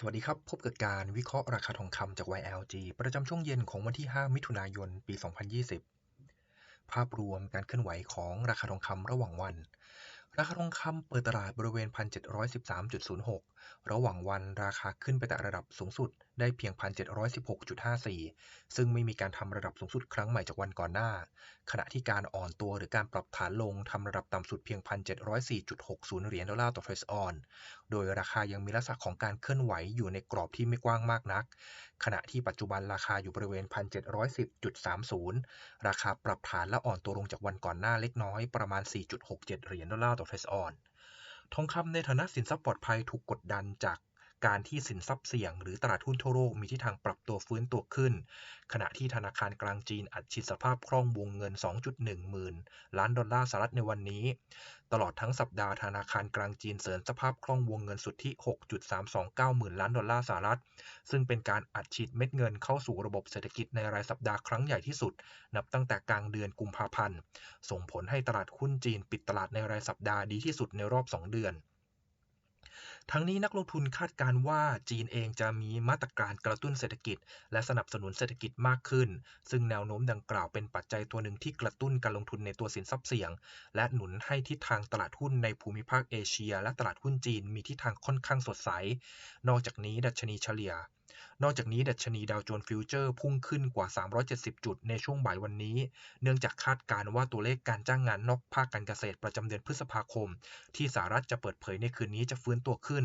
สวัสดีครับ พบกับการวิเคราะห์ราคาทองคำจาก YLG ประจำช่วงเย็นของวันที่ 5 มิถุนายน ปี 2020 ภาพรวมการเคลื่อนไหวของราคาทองคำระหว่างวัน ราคาทองคำเปิดตลาดบริเวณ 1,713.06 ระหว่างวันราคาขึ้นไปแต่ระดับสูงสุดได้เพียง 1,716.54 ซึ่งไม่มีการทำระดับสูงสุดครั้งใหม่จากวันก่อนหน้า ขณะที่การอ่อนตัวหรือการปรับฐานลงทำระดับต่ำสุดเพียง 1,704.60 เหรียญดอลลาร์ต่อเทรซออน โดยราคายังมีลักษณะของการเคลื่อนไหวอยู่ในกรอบที่ไม่กว้างมากนัก ขณะที่ปัจจุบันราคาอยู่บริเวณ 1,710.30 ราคาปรับฐานและอ่อนตัวลงจากวันก่อนหน้าเล็กน้อยประมาณ 4.67 เหรียญดอลลาร์ต่อเทรซออนทองคำในฐานะสินทรัพย์ปลอดภัยถูกกดดันจาก การที่สินทรัพย์เสี่ยงหรือตลาดหุ้นทั่วโลกมีทิศทางปรับตัวฟื้นตัวขึ้น ขณะที่ธนาคารกลางจีนอัดฉีดสภาพคล่องวงเงิน 2.1 หมื่นล้านดอลลาร์สหรัฐในวันนี้ ตลอดทั้งสัปดาห์ธนาคารกลางจีนเสริมสภาพคล่องวงเงินสุทธิ 6.329 หมื่นล้านดอลลาร์สหรัฐ ซึ่งเป็นการอัดฉีดเม็ดเงินเข้าสู่ระบบเศรษฐกิจในรายสัปดาห์ครั้งใหญ่ที่สุด นับตั้งแต่กลางเดือนกุมภาพันธ์ ส่งผลให้ตลาดหุ้นจีนปิดตลาดในรายสัปดาห์ดีที่สุดในรอบ 2 เดือน ทั้งนี้นักลงทุนคาดการว่าจีนเองจะมีมาตรการกระตุ้นเศรษฐกิจ และสนับสนุนเศรษฐกิจมากขึ้น ซึ่งแนวโน้มดังกล่าวเป็นปัจจัยตัวหนึ่งที่กระตุ้นการลงทุนในตัวสินทรัพย์เสี่ยง และหนุนให้ทิศทางตลาดหุ้นในภูมิภาคเอเชีย และตลาดหุ้นจีนมีทิศทางค่อนข้างสดใส นอกจากนี้ดัชนีเฉลี่ย นอกจากนี้ดัชนีดาวโจนส์ฟิวเจอร์พุ่งขึ้นกว่า 370 จุดในช่วงบ่ายวันนี้ เนื่องจากคาดการณ์ว่าตัวเลขการจ้างงานนอกภาคการเกษตรประจำเดือนพฤษภาคม ที่สหรัฐจะเปิดเผยในคืนนี้จะฟื้นตัวขึ้น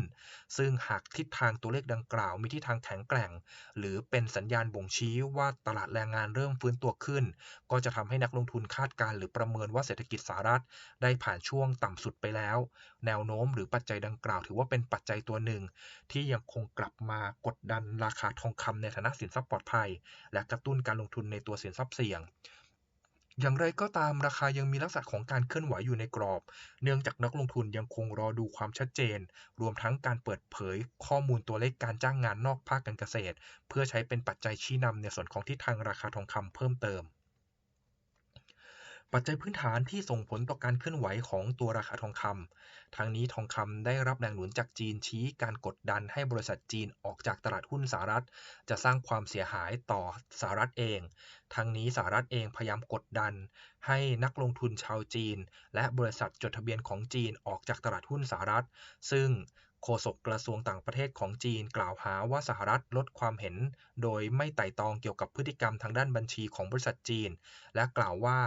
ซึ่งหากทิศทางตัวเลขดังกล่าวมีทิศทางแข็งแกร่ง หรือเป็นสัญญาณบ่งชี้ว่าตลาดแรงงานเริ่มฟื้นตัวขึ้น ก็จะทำให้นักลงทุนคาดการณ์หรือประเมินว่าเศรษฐกิจสหรัฐ ได้ผ่านช่วงต่ำสุดไปแล้ว แนวโน้มหรือปัจจัยดังกล่าว ถือว่าเป็นปัจจัยตัวหนึ่ง ที่ยังคงกลับมากดดันราคาทองคำในฐานะสินทรัพย์ปลอดภัย และกระตุ้นการลงทุนในตัวสินทรัพย์เสี่ยง อย่างไรก็ตามราคายังมีลักษณะของการเคลื่อนไหวอยู่ในกรอบ เนื่องจากนักลงทุนยังคงรอดูความชัดเจน รวมทั้งการเปิดเผยข้อมูลตัวเลขการจ้างงานนอกภาคการเกษตร เพื่อใช้เป็นปัจจัยชี้นำในส่วนของทิศทางราคาทองคำเพิ่มเติม ปัจจัยพื้นฐานที่ส่งผลต่อการเคลื่อนไหวของตัวราคาทองคำทั้งนี้ทองคำได้รับแรงหนุนจากจีนชี้การกดดันให้บริษัทจีนออกจากตลาดหุ้นสหรัฐ จะสร้างความเสียหายต่อสหรัฐเองทั้งนี้สหรัฐเองพยายามกดดัน ให้นักลงทุนชาวจีน และบริษัทจดทะเบียนของจีนออกจากตลาดหุ้นสหรัฐ ซึ่งโฆษกกระทรวงต่างประเทศของจีนกล่าวหาว่าสหรัฐลดความเห็น โดยไม่ไต่ตองเกี่ยวกับพฤติกรรมทางด้านบัญชีของบริษัทจีน และกล่าวว่า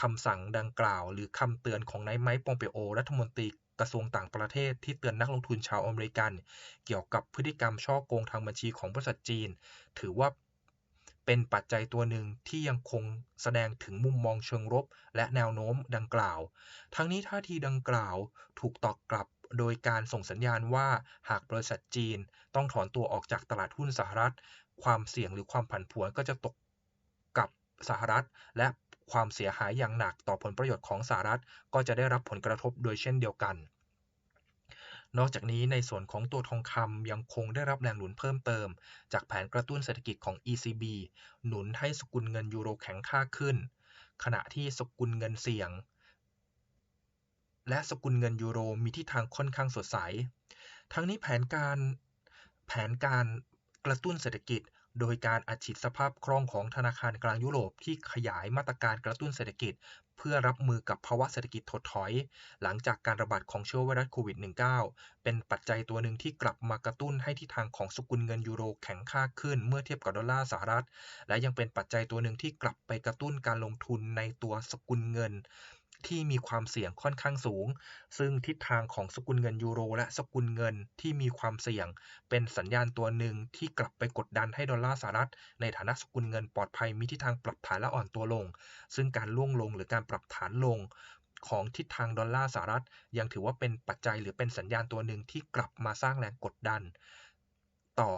คำสั่งดังกล่าว หรือคำเตือนของนายไมค์ปองเปโอ รัฐมนตรีกระทรวงต่างประเทศที่เตือนนักลงทุนชาวอเมริกัน เกี่ยวกับพฤติกรรมช่อโกงทางบัญชีของบริษัทจีน ถือว่าเป็นปัจจัยตัวหนึ่งที่ยังคงแสดงถึงมุมมองเชิงลบและแนวโน้มดังกล่าว ทั้งนี้ท่าทีดังกล่าวถูกตอบกลับโดยการส่งสัญญาณว่าหากบริษัทจีนต้องถอนตัวออกจากตลาดหุ้นสหรัฐ ความเสี่ยงหรือความผันผวนก็จะตกกับสหรัฐ และ ความเสียหายอย่างหนักต่อผลประโยชน์ของสหรัฐ ก็จะได้รับผลกระทบโดยเช่นเดียวกัน นอกจากนี้ในส่วนของตัวทองคำยังคงได้รับแรงหนุนเพิ่มเติม จากแผนกระตุ้นเศรษฐกิจของ ECB หนุนให้สกุลเงินยูโรแข็งค่าขึ้น ขณะที่สกุลเงินเสี่ยง และสกุลเงินยูโรมีทิศทางค่อนข้างสดใส ทั้งนี้แผนการแผนการกระตุ้นเศรษฐกิจ โดยการอัดฉีดสภาพคล่องของธนาคารกลางยุโรปที่ขยายมาตรการกระตุ้นเศรษฐกิจ เพื่อรับมือกับภาวะเศรษฐกิจถดถอย หลังจากการระบาดของเชื้อไวรัสโควิด -19 เป็นปัจจัยตัวหนึ่งที่กลับมากระตุ้นให้ทิศทางของสกุลเงินยูโรแข็งค่าขึ้นเมื่อเทียบกับดอลลาร์สหรัฐ และยังเป็นปัจจัยตัวหนึ่งที่กลับไปกระตุ้นการลงทุนในตัวสกุลเงิน ที่มีความเสี่ยงค่อนข้างสูง ซึ่งทิศทางของสกุลเงินยูโร และสกุลเงินที่มีความเสี่ยง เป็นสัญญาณตัวหนึ่งที่กลับไปกดดันให้ดอลลาร์สหรัฐ ในฐานะสกุลเงินปลอดภัยมีทิศทางปรับฐานและอ่อนตัวลง ซึ่งการล่วงลงหรือการปรับฐานลงของทิศทางดอลลาร์สหรัฐ ยังถือว่าเป็นปัจจัยหรือเป็นสัญญาณตัวหนึ่งที่กลับมาสร้างแรงกดดัน ต่อ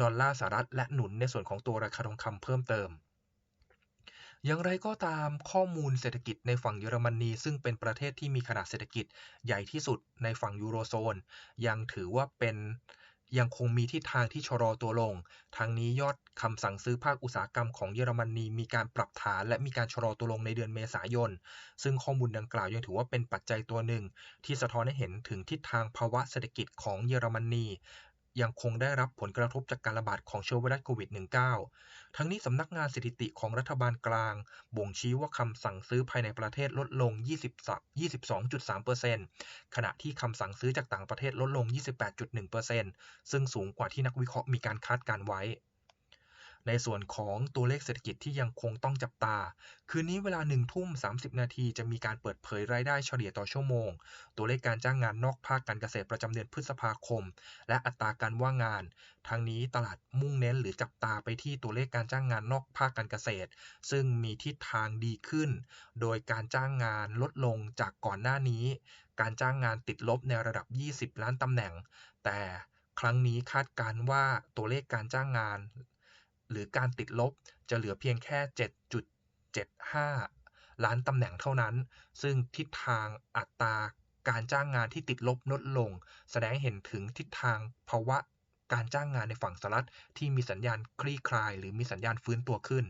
ดอลลาร์สหรัฐและหนุนในส่วนของตัวราคาทองคำเพิ่มเติม อย่างไรก็ตามข้อมูลเศรษฐกิจในฝั่งเยอรมนีซึ่งเป็นประเทศที่มีขนาดเศรษฐกิจใหญ่ที่สุดในฝั่งยูโรโซน ยังถือว่าเป็นยังคงมีทิศทางที่ชะลอตัวลงทางนี้ยอดคำสั่งซื้อภาคอุตสาหกรรมของเยอรมนีมีการปรับฐานและมีการชะลอตัวลงในเดือนเมษายน ซึ่งข้อมูลดังกล่าวยังถือว่าเป็นปัจจัยตัวหนึ่ง ที่สะท้อนให้เห็นถึงทิศทางภาวะเศรษฐกิจของเยอรมนี ยังคงได้รับผลกระทบจากการระบาดของเชื้อไวรัสโควิด -19 ทั้งนี้สำนักงานสถิติของรัฐบาลกลาง บ่งชี้ว่าคำสั่งซื้อภายในประเทศลดลง 22.3%ขณะที่คำสั่งซื้อจากต่างประเทศลดลง 28.1%ซึ่งสูงกว่าที่นักวิเคราะห์มีการคาดการไว้ ในส่วนของตัวเลขเศรษฐกิจที่ยังคงต้องจับตา คืนนี้เวลา1ทุ่ม 30 นาทีจะมีการเปิดเผยรายได้เฉลี่ยต่อชั่วโมง ตัวเลขการจ้างงานนอกภาคการเกษตรประจำเดือนพฤษภาคม และอัตราการว่างงาน ทั้งนี้ตลาดมุ่งเน้นหรือจับตาไปที่ตัวเลขการจ้างงานนอกภาคการเกษตร ซึ่งมีทิศทางดีขึ้น โดยการจ้างงานลดลงจากก่อนหน้านี้ การจ้างงานติดลบในระดับ 20 ล้านตำแหน่ง แต่ครั้งนี้คาดการณ์ว่าตัวเลขการจ้างงาน หรือการติดลบจะเหลือเพียงแค่ 7.75 ล้านตำแหน่งเท่านั้น ซึ่งทิศทางอัตราการจ้างงานที่ติดลบลดลง แสดงเห็นถึงทิศทางภาวะการจ้างงานในฝั่งสหรัฐที่มีสัญญาณคลี่คลาย หรือมีสัญญาณฟื้นตัวขึ้น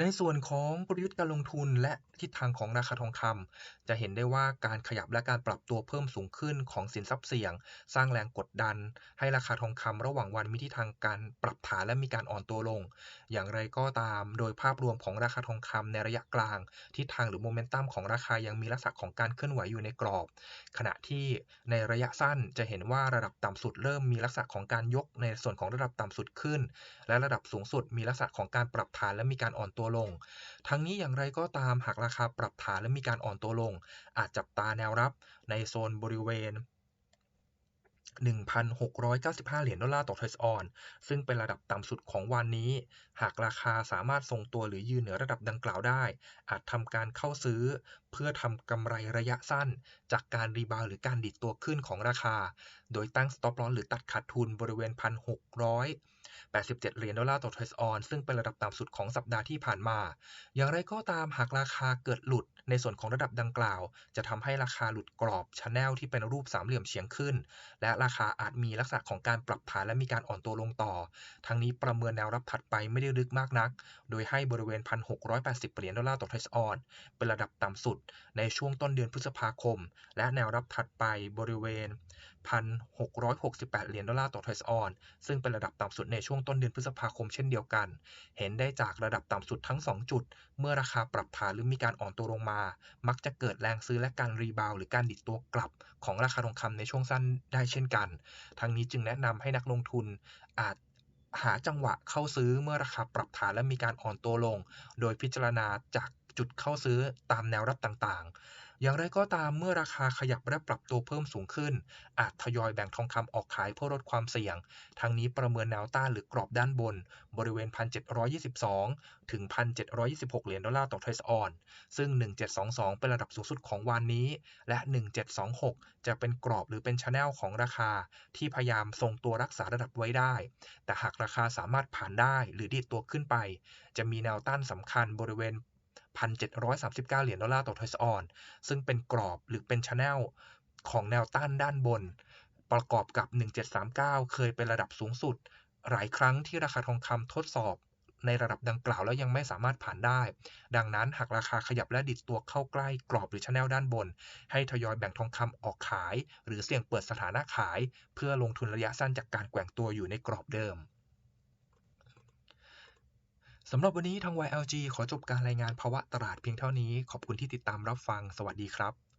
ในส่วนของกลยุทธ์การลงทุนและทิศทางของราคาทองคำจะเห็นได้ว่าการขยับและการปรับตัวเพิ่มสูงขึ้นของสินทรัพย์เสี่ยง สร้างแรงกดดัน ให้ราคาทองคำระหว่างวันมีทิศทางการปรับฐานและมีการอ่อนตัวลง อย่างไรก็ตามโดยภาพรวมของราคาทองคำในระยะกลาง ทิศทางหรือโมเมนตัมของราคายังมีลักษณะของการเคลื่อนไหวอยู่ในกรอบ ขณะที่ในระยะสั้นจะเห็นว่าระดับต่ำสุดเริ่มมีลักษณะของการยกในส่วนของระดับต่ำสุดขึ้น และระดับสูงสุดมีลักษณะของการปรับฐานและมีการอ่อนตัวลง ทั้งนี้อย่างไรก็ตามหากราคาปรับฐานและมีการอ่อนตัวลง อาจจับตาแนวรับในโซนบริเวณ 1,695 เหรียญดอลลาร์ต่อเทสออน ซึ่งเป็นระดับต่ำสุดของวันนี้ หากราคาสามารถทรงตัวหรือยืนเหนือระดับดังกล่าวได้ อาจทำการเข้าซื้อ เพื่อทำกำไรระยะสั้น จากการรีบาวหรือการดิดตัวขึ้นของราคา โดยตั้ง stop loss หรือตัดขาดทุนบริเวณ 1,600 87 เหรียญดอลลาร์ต่อทรัสออนซึ่งเป็นระดับต่ำสุดของสัปดาห์ที่ผ่านมา อย่างไรก็ตามหากราคาเกิดหลุดในส่วนของระดับดังกล่าว จะทำให้ราคาหลุดกรอบชแนลที่เป็นรูปสามเหลี่ยมเฉียงขึ้น และราคาอาจมีลักษณะของการปรับฐานและมีการอ่อนตัวลงต่อ ทั้งนี้ประเมินแนวรับถัดไปไม่ได้ลึกมากนัก โดยให้บริเวณ 1,680 เหรียญดอลลาร์ต่อทรัสออนเป็นระดับต่ำสุดในช่วงต้นเดือนพฤษภาคม และแนวรับถัดไปบริเวณ 1,668 เหรียญดอลลาร์ต่อทรัสออน ซึ่งเป็นระดับต่ำสุดในช่วงต้นเดือนพฤษภาคมเช่นเดียวกัน เห็นได้จากระดับต่ำสุดทั้ง 2 จุด เมื่อราคาปรับฐานหรือมีการอ่อนตัวลงมา มักจะเกิดแรงซื้อและการรีบาวหรือการดิดตัวกลับ ของราคาทองคำในช่วงสั้นได้เช่นกัน ทั้งนี้จึงแนะนำให้นักลงทุนอาจหาจังหวะเข้าซื้อเมื่อราคาปรับฐานและมีการอ่อนตัวลง โดยพิจารณาจากจุดเข้าซื้อตามแนวรับต่างๆ อย่างไรก็ตามเมื่อราคาขยับและปรับตัวเพิ่มสูงขึ้น อาจทยอยแบ่งทองคำออกขายเพื่อลดความเสี่ยง ทั้งนี้ประเมินแนวต้านหรือกรอบด้านบน บริเวณ 1,722 ถึง 1,726 เหรียญดอลลาร์ต่อเทรัสออน ซึ่ง 1722 เป็นระดับสูงสุดของวันนี้ และ 1726 จะเป็นกรอบหรือเป็นชแนลของราคา ที่พยายามทรงตัวรักษาระดับไว้ได้ แต่หากราคาสามารถผ่านได้หรือดีดตัวขึ้นไป จะมีแนวต้านสำคัญบริเวณ 1,739 เหรียญดอลลาร์ต่อทรัสออน ซึ่งเป็นกรอบหรือเป็นชแนลของแนวต้านด้านบน ประกอบกับ 1739 เคยเป็นระดับสูงสุด หลายครั้งที่ราคาทองคำทดสอบในระดับดังกล่าวแล้วยังไม่สามารถผ่านได้ ดังนั้นหากราคาขยับและดิดตัวเข้าใกล้กรอบหรือชแนลด้านบน ให้ทยอยแบ่งทองคำออกขาย หรือเสี่ยงเปิดสถานะขาย เพื่อลงทุนระยะสั้นจากการแกว่งตัวอยู่ในกรอบเดิม สำหรับวันนี้ทาง YLG ขอจบการรายงานภาวะตลาดเพียงเท่านี้ ขอบคุณที่ติดตามรับฟัง สวัสดีครับ